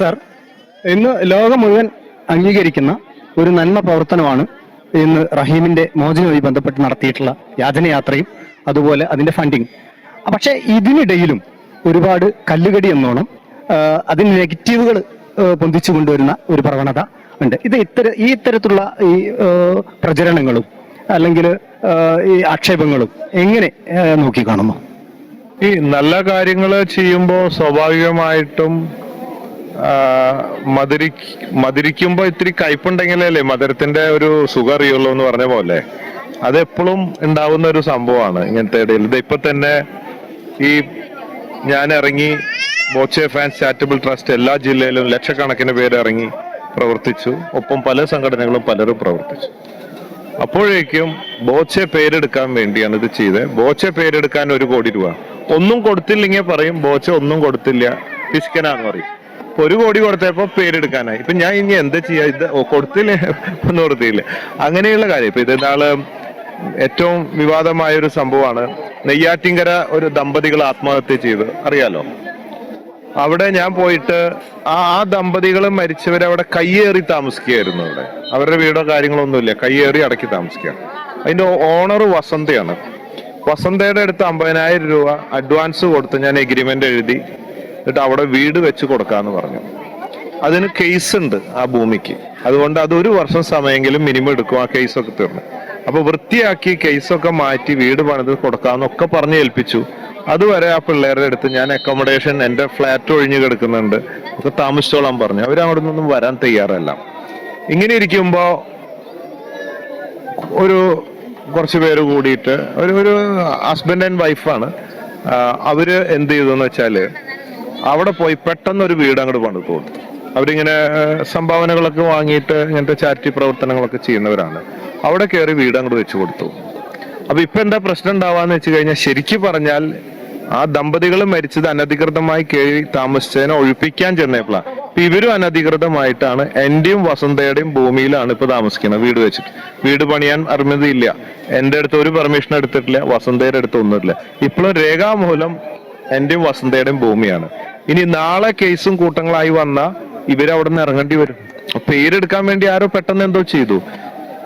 Sir ഇന്ന് ലോകം മുഴുവൻ അംഗീകരിക്കുന്ന ഒരു നന്മ പ്രവർത്തനമാണ് ഇന്ന് റഹീമിന്റെ മോചനവുമായി ബന്ധപ്പെട്ട് നടത്തിയിട്ടുള്ള യാചനയാത്രയും അതുപോലെ അതിന്റെ ഫണ്ടിങ് പക്ഷേ ഇതിനിടയിലും ഒരുപാട് കല്ലുകടി എന്നോണം അതിന് നെഗറ്റീവുകൾ പൊന്തിച്ചു കൊണ്ടുവരുന്ന ഒരു പ്രവണത ഉണ്ട്. ഇത് ഇത്തര ഈ ഇത്തരത്തിലുള്ള ഈ പ്രചരണങ്ങളും അല്ലെങ്കിൽ ഈ ആക്ഷേപങ്ങളും എങ്ങനെ നോക്കി നോക്കിക്കാണുന്നു ഈ നല്ല കാര്യങ്ങൾ ചെയ്യുമ്പോൾ സ്വാഭാവികമായിട്ടും മധുരി മധുരിക്കുമ്പോൾ ഇത്തിരി കയ്പുണ്ടെങ്കിലല്ലേ മധുരത്തിന്റെ ഒരു സുഖം അറിയുള്ളൂ എന്ന് പറഞ്ഞ പോലെ. അതെപ്പോഴും ഉണ്ടാവുന്ന ഒരു സംഭവമാണ് ഇങ്ങനത്തെ ഇടയിൽ. ഇത് ഇപ്പൊ തന്നെ ഈ ഞാൻ ഇറങ്ങി ബോച്ചെ ഫാൻസ് ചാരിറ്റബിൾ ട്രസ്റ്റ് എല്ലാ ജില്ലയിലും ലക്ഷക്കണക്കിന് പേര് ഇറങ്ങി പ്രവർത്തിച്ചു. ഒപ്പം പല സംഘടനകളും പലരും പ്രവർത്തിച്ചു. അപ്പോഴേക്കും ബോച്ചെ പേരെടുക്കാൻ വേണ്ടിയാണ് ഇത് ചെയ്തത്. ബോച്ചെ പേരെടുക്കാൻ ഒരു കോടി രൂപ. ഒന്നും കൊടുത്തില്ലെങ്കിൽ പറയും ബോച്ച ഒന്നും കൊടുത്തില്ല പിസ്കനാന്ന് പറയും. ഒരു കോടി കൊടുത്തപ്പോ പേരെടുക്കാനായി. ഇപ്പൊ ഞാൻ ഇനി എന്താ ചെയ്യാ? ഇത് കൊടുത്തില്ലേ? ഒന്നും കൊടുത്തില്ല? അങ്ങനെയുള്ള കാര്യം. ഇപ്പൊ ഇത് ഇതാൾ ഏറ്റവും വിവാദമായ ഒരു സംഭവമാണ്. നെയ്യാറ്റിങ്കര ഒരു ദമ്പതികൾ ആത്മഹത്യ ചെയ്തു. അറിയാലോ? അവിടെ ഞാൻ പോയിട്ട് ആ ആ ദമ്പതികൾ മരിച്ചവരെ അവിടെ കയ്യേറി താമസിക്കുകയായിരുന്നു അവിടെ. അവരുടെ വീടോ കാര്യങ്ങളോ ഒന്നുമില്ല കയ്യേറി അടക്കി താമസിക്കുക അതിന്റെ ഓണർ വസന്തയാണ്. വസന്തയുടെ അടുത്ത് അമ്പതിനായിരം രൂപ അഡ്വാൻസ് കൊടുത്ത് ഞാൻ എഗ്രിമെന്റ് എഴുതി. എന്നിട്ട് അവിടെ വീട് വെച്ച് കൊടുക്കാന്ന് പറഞ്ഞു. അതിന് കേസ് ഉണ്ട് ആ ഭൂമിക്ക്. അതുകൊണ്ട് അത് ഒരു വർഷം സമയമെങ്കിലും മിനിമം എടുക്കും ആ കേസൊക്കെ തീർന്നു. അപ്പൊ വൃത്തിയാക്കി കേസൊക്കെ മാറ്റി വീട് പണിത് കൊടുക്കാന്നൊക്കെ പറഞ്ഞ് ഏൽപ്പിച്ചു. അതുവരെ ആ പിള്ളേരുടെ അടുത്ത് ഞാൻ അക്കോമഡേഷൻ എന്റെ ഫ്ലാറ്റ് ഒഴിഞ്ഞു കിടക്കുന്നുണ്ട്. ഒക്കെ താമസിച്ചോളാൻ പറഞ്ഞു. അവർ അവിടെ നിന്നും വരാൻ തയ്യാറല്ല. ഇങ്ങനെ ഇരിക്കുമ്പോ ഒരു കുറച്ച് പേര് കൂടിയിട്ട് ഒരു ഒരു ഹസ്ബൻഡ് ആൻഡ് വൈഫാണ് അവർ എന്ത് ചെയ്തെന്ന് വെച്ചാൽ അവിടെ പോയി പെട്ടെന്ന് ഒരു വീട് അങ്ങോട്ട് പണിത് കൊടുത്തു അവരിങ്ങനെ സംഭാവനകളൊക്കെ വാങ്ങിയിട്ട് ഇങ്ങനത്തെ ചാരിറ്റി പ്രവർത്തനങ്ങളൊക്കെ ചെയ്യുന്നവരാണ്. അവിടെ കയറി വീട് അങ്ങോട്ട് വെച്ചു കൊടുത്തു. അപ്പൊ ഇപ്പൊ എന്താ പ്രശ്നം ഉണ്ടാവാന്ന് വെച്ച് കഴിഞ്ഞാൽ ശരിക്കും പറഞ്ഞാൽ ആ ദമ്പതികൾ മരിച്ചത് അനധികൃതമായി കയറി താമസിച്ചതിനെ ഒഴിപ്പിക്കാൻ ചെന്നപ്പോഴാണ് ഇപ്പൊ ഇവരും അനധികൃതമായിട്ടാണ് എന്റെയും വസന്തയുടെയും ഭൂമിയിലാണ് ഇപ്പൊ താമസിക്കുന്നത് വീട് വെച്ചിട്ട്. വീട് പണിയാൻ അറിഞ്ഞതില്ല എന്റെ അടുത്ത് ഒരു പെർമിഷൻ എടുത്തിട്ടില്ല വസന്തയുടെ അടുത്ത് ഒന്നുമില്ല. ഇപ്പോഴും രേഖാമൂലം എന്റെയും വസന്തയുടെയും ഭൂമിയാണ്. ഇനി നാളെ കേസും കൂട്ടങ്ങളായി വന്ന ഇവരവിടെ നിന്ന് ഇറങ്ങേണ്ടി വരും. പേരെടുക്കാൻ വേണ്ടി ആരോ പെട്ടെന്ന് എന്തോ ചെയ്തു.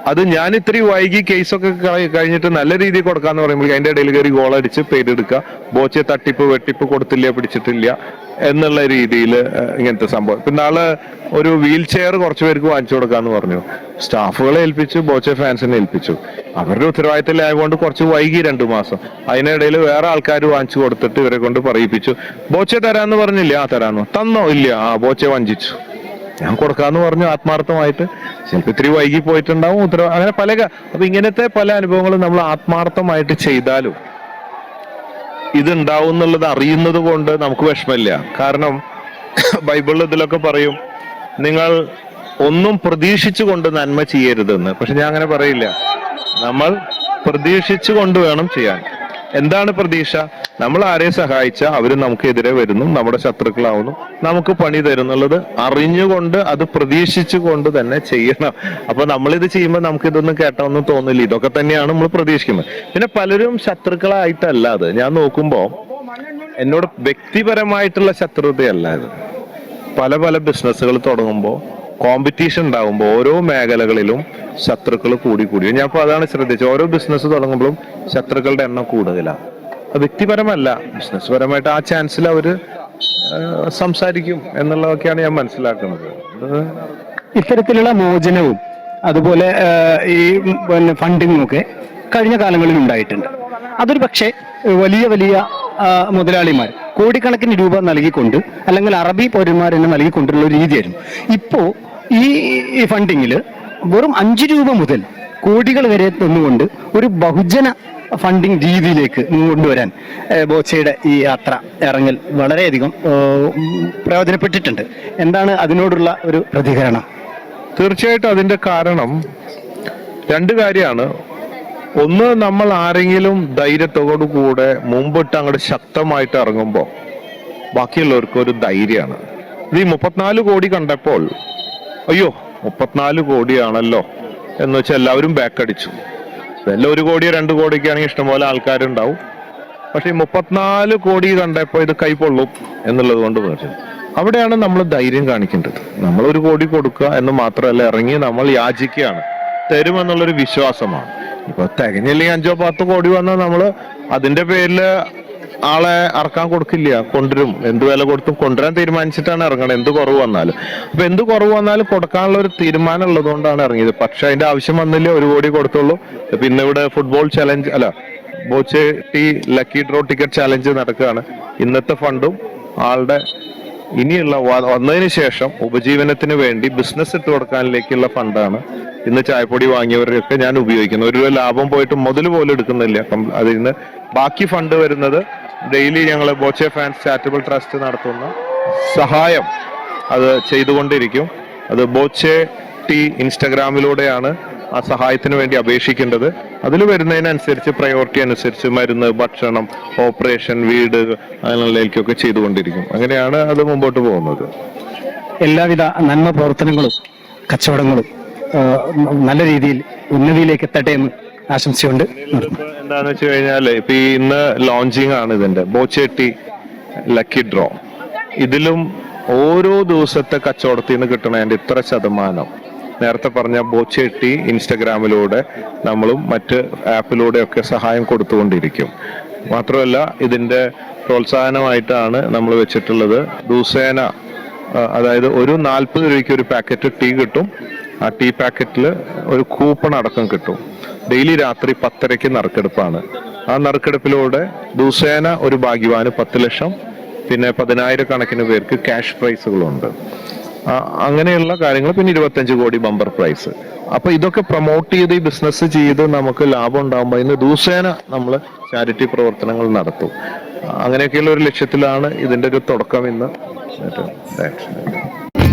അത് ഞാൻ ഇത്രയും വൈകി കേസൊക്കെ കഴി- കഴിഞ്ഞിട്ട് നല്ല രീതിയിൽ കൊടുക്കാന്ന് പറയുമ്പോൾ അതിന്റെ ഇടയിൽ കയറി ഗോളടിച്ച് പേരെടുക്കുക. ബോച്ചെ തട്ടിപ്പ് വെട്ടിപ്പ് കൊടുത്തില്ല പിടിച്ചിട്ടില്ല. എന്നുള്ള രീതിയിൽ ഇങ്ങനത്തെ സംഭവം. പിന്നെ ആൾ ഒരു വീൽ ചെയർ കുറച്ച് പേർക്ക് വാങ്ങിച്ചു കൊടുക്കാന്ന് പറഞ്ഞു. സ്റ്റാഫുകളെ ഏൽപ്പിച്ചു ബോച്ചെ ഫാൻസിനെ ഏൽപ്പിച്ചു. അവരുടെ ഉത്തരവാദിത്തത്തിലായതുകൊണ്ട് കുറച്ച് വൈകി രണ്ടു മാസം. അതിനിടയിൽ വേറെ ആൾക്കാർ വാങ്ങിച്ചു കൊടുത്തിട്ട് ഇവരെ കൊണ്ട് പറയിപ്പിച്ചു. ബോച്ചെ തരാന്ന് പറഞ്ഞില്ല? ആ തരാന്ന്. തന്നോ? ഇല്ല. ആ ബോച്ചെ വഞ്ചിച്ചു. ഞാൻ കൊടുക്കാന്ന് പറഞ്ഞു ആത്മാർത്ഥമായിട്ട്. ചിലപ്പോൾ ഇത്തിരി വൈകി പോയിട്ടുണ്ടാവും. ഉത്തരവ് അങ്ങനെ പല അപ്പൊ ഇങ്ങനത്തെ പല അനുഭവങ്ങളും നമ്മൾ ആത്മാർത്ഥമായിട്ട് ചെയ്താലും ഇത് ഉണ്ടാവും എന്നുള്ളത് അറിയുന്നത് കൊണ്ട് നമുക്ക് വിഷമമില്ല. കാരണം ബൈബിളിൽ ഇതിലൊക്കെ പറയും നിങ്ങൾ ഒന്നും പ്രതീക്ഷിച്ചുകൊണ്ട് നന്മ ചെയ്യരുതെന്ന്. പക്ഷെ ഞാൻ അങ്ങനെ പറയില്ല. നമ്മൾ പ്രതീക്ഷിച്ചു കൊണ്ട് വേണം ചെയ്യാൻ. എന്താണ് പ്രതീക്ഷ? നമ്മൾ ആരെ സഹായിച്ച അവർ നമുക്കെതിരെ വരുന്നു നമ്മുടെ ശത്രുക്കളാവുന്നു നമുക്ക് പണി തരുന്നുള്ളത് അറിഞ്ഞുകൊണ്ട് അത് പ്രതീക്ഷിച്ചുകൊണ്ട് തന്നെ ചെയ്യണം. അപ്പൊ നമ്മളിത് ചെയ്യുമ്പോൾ നമുക്ക് ഇതൊന്നും കേട്ടൊന്നും തോന്നില്ല. ഇതൊക്കെ തന്നെയാണ് നമ്മൾ പ്രതീക്ഷിക്കുന്നത്. പിന്നെ പലരും ശത്രുക്കളായിട്ടല്ല അത്. ഞാൻ നോക്കുമ്പോ എന്നോട് വ്യക്തിപരമായിട്ടുള്ള ശത്രുതയല്ല ഇത്. പല പല ബിസിനസ്സുകൾ തുടങ്ങുമ്പോൾ കോമ്പറ്റീഷൻ ഉണ്ടാകുമ്പോൾ ഓരോ മേഖലകളിലും ശത്രുക്കൾ കൂടി കൂടി ഞാൻ ഇപ്പോൾ അതാണ് ശ്രദ്ധിച്ചത്. ഓരോ ബിസിനസ് തുടങ്ങുമ്പോഴും ശത്രുക്കളുടെ എണ്ണം കൂടുതലാണ് വ്യക്തിപരമല്ല. ബിസിനസ് പരമായിട്ട് ആ ചാൻസിൽ അവർ സംസാരിക്കും എന്നുള്ളതൊക്കെയാണ് ഞാൻ മനസ്സിലാക്കുന്നത്. ഇത്തരത്തിലുള്ള മോചനവും അതുപോലെ ഈ പിന്നെ ഫണ്ടിങ്ങും ഒക്കെ കഴിഞ്ഞ കാലങ്ങളിൽ ഉണ്ടായിട്ടുണ്ട്. അതൊരു പക്ഷേ വലിയ വലിയ മുതലാളിമാർ കോടിക്കണക്കിന് രൂപ നൽകിക്കൊണ്ട് അല്ലെങ്കിൽ അറബി പൗരന്മാർ തന്നെ നൽകിക്കൊണ്ടുള്ള ഒരു രീതിയായിരുന്നു. ഇപ്പോ ഈ ഫണ്ടിങ്ങിൽ വെറും അഞ്ച് രൂപ മുതൽ കോടികൾ വരെ തന്നുകൊണ്ട് ഒരു ബഹുജന ഫണ്ടിങ് രീതിയിലേക്ക് കൊണ്ടുവരാൻ ബോച്ചയുടെ ഈ യാത്ര ഇറങ്ങൽ വളരെയധികം പ്രയോജനപ്പെട്ടിട്ടുണ്ട്. എന്താണ് അതിനോടുള്ള ഒരു പ്രതികരണം? തീർച്ചയായിട്ടും അതിന്റെ കാരണം രണ്ട് കാര്യമാണ്. ഒന്ന് നമ്മൾ ആരെങ്കിലും ധൈര്യത്തോടു കൂടെ മുമ്പിട്ട് അങ്ങോട്ട് ശക്തമായിട്ട് ഇറങ്ങുമ്പോൾ ബാക്കിയുള്ളവർക്ക് ഒരു ധൈര്യമാണ്. ഇത് ഈ മുപ്പത്തിനാല് കോടി കണ്ടപ്പോൾ അയ്യോ മുപ്പത്തിനാല് കോടിയാണല്ലോ. എന്ന് വെച്ചാൽ എല്ലാവരും ബാക്ക് അടിച്ചു. ഇതെല്ലാം ഒരു കോടിയോ രണ്ട് കോടിയൊക്കെ ആണെങ്കിൽ ഇഷ്ടംപോലെ ആൾക്കാരുണ്ടാവും. പക്ഷെ ഈ മുപ്പത്തിനാല് കോടി കണ്ടപ്പോൾ ഇത് കൈപ്പൊള്ളും എന്നുള്ളത് കൊണ്ട് പറഞ്ഞു അവിടെയാണ് നമ്മൾ ധൈര്യം കാണിക്കേണ്ടത്. നമ്മൾ ഒരു കോടി കൊടുക്കുക എന്ന് മാത്രമല്ല ഇറങ്ങി നമ്മൾ യാചിക്കുകയാണ്. തരുമെന്നുള്ളൊരു വിശ്വാസമാണ്. ഇപ്പൊ തികഞ്ഞില്ലെങ്കിൽ അഞ്ചോ പത്തോ കോടി വന്നാൽ നമ്മൾ അതിന്റെ പേരിൽ ആളെ ഇറക്കാൻ കൊടുക്കില്ല കൊണ്ടുവരും. എന്ത് വില കൊടുത്തും കൊണ്ടുവരാൻ തീരുമാനിച്ചിട്ടാണ് ഇറങ്ങണത്. എന്ത് കുറവ് വന്നാലും. അപ്പൊ എന്ത് കുറവ് വന്നാലും കൊടുക്കാനുള്ള ഒരു തീരുമാനം ഉള്ളതുകൊണ്ടാണ് ഇറങ്ങിയത്. പക്ഷെ അതിന്റെ ആവശ്യം വന്നില്ല ഒരു കോടി കൊടുത്തുള്ളൂ. പിന്നെ ഇവിടെ ഫുട്ബോൾ ചലഞ്ച് അല്ല Boche tea lucky draw ticket challenge നടക്കുകയാണ്. ഇന്നത്തെ ഫണ്ടും ആളുടെ ഇനിയുള്ള വന്നതിന് ശേഷം ഉപജീവനത്തിന് വേണ്ടി ബിസിനസ് ഇട്ട് കൊടുക്കാനിലേക്കുള്ള ഫണ്ടാണ് ഇന്ന് ചായപ്പൊടി വാങ്ങിയവരൊക്കെ ഞാൻ ഉപയോഗിക്കുന്നത്. ഒരു ലാഭം പോയിട്ട് മുതൽ പോലും എടുക്കുന്നില്ല. അതിൽ നിന്ന് ബാക്കി ഫണ്ട് വരുന്നത് ഡെയിലി ഞങ്ങൾ ബോച്ചെ ഫാൻസ് ചാരിറ്റബിൾ ട്രസ്റ്റ് നടത്തുന്ന സഹായം അത് ചെയ്തുകൊണ്ടിരിക്കും. അത് ബോച്ചെ ടി ഇൻസ്റ്റഗ്രാമിലൂടെയാണ് ആ സഹായത്തിന് വേണ്ടി അപേക്ഷിക്കേണ്ടത്. അതിൽ വരുന്നതിനനുസരിച്ച് പ്രയോറിറ്റി അനുസരിച്ച് മരുന്ന് ഭക്ഷണം ഓപ്പറേഷൻ വീട് അങ്ങനെയുള്ളതിലേക്കൊക്കെ ചെയ്തുകൊണ്ടിരിക്കും. അങ്ങനെയാണ് അത് മുമ്പോട്ട് പോകുന്നത്. എല്ലാവിധ നന്മ പ്രവർത്തനങ്ങളും കച്ചവടങ്ങളും നല്ല രീതിയിൽ ഉന്നതിയിലേക്ക് എത്തട്ടെ എന്ന് ആശംസയുണ്ട് എന്താന്ന് വെച്ച് കഴിഞ്ഞാൽ ഇപ്പൊ ഈ ഇന്ന് ലോഞ്ചിങ് ആണ് ഇതിന്റെ. ബോച്ചേട്ടി ലക്കി ഡ്രോ ഇതിലും ഓരോ ദിവസത്തെ കച്ചവടത്തിൽ നിന്ന് കിട്ടണതിന്റെ ഇത്ര ശതമാനം. നേരത്തെ പറഞ്ഞ ബോച്ചേട്ടി ഇൻസ്റ്റഗ്രാമിലൂടെ നമ്മളും മറ്റ് ആപ്പിലൂടെ ഒക്കെ സഹായം കൊടുത്തുകൊണ്ടിരിക്കും. മാത്രമല്ല ഇതിന്റെ പ്രോത്സാഹനമായിട്ടാണ് നമ്മൾ വെച്ചിട്ടുള്ളത് ദിവസേന ആ, അതായത് ഒരു നാൽപ്പത് രൂപയ്ക്ക് ഒരു പാക്കറ്റ് ടീ കിട്ടും. ആ ടീ പാക്കറ്റിൽ ഒരു കൂപ്പൺ അടക്കം കിട്ടും. ഡെയിലി രാത്രി പത്തരയ്ക്ക് നറുക്കെടുപ്പാണ്. ആ നറുക്കെടുപ്പിലൂടെ ദിവസേന ഒരു ഭാഗ്യവാന് പത്ത് ലക്ഷം പിന്നെ പതിനായിരക്കണക്കിന് പേർക്ക് ക്യാഷ് പ്രൈസുകളുണ്ട് അങ്ങനെയുള്ള കാര്യങ്ങൾ പിന്നെ ഇരുപത്തഞ്ച് കോടി ബമ്പർ പ്രൈസ് അപ്പൊ ഇതൊക്കെ പ്രൊമോട്ട് ചെയ്ത് ഈ ബിസിനസ് ചെയ്ത് നമുക്ക് ലാഭം ഉണ്ടാകുമ്പോൾ ഇന്ന് ദിവസേന നമ്മൾ ചാരിറ്റി പ്രവർത്തനങ്ങൾ നടത്തും. അങ്ങനെയൊക്കെയുള്ള ഒരു ലക്ഷ്യത്തിലാണ് ഇതിന്റെ ഒരു തുടക്കം ഇന്ന്.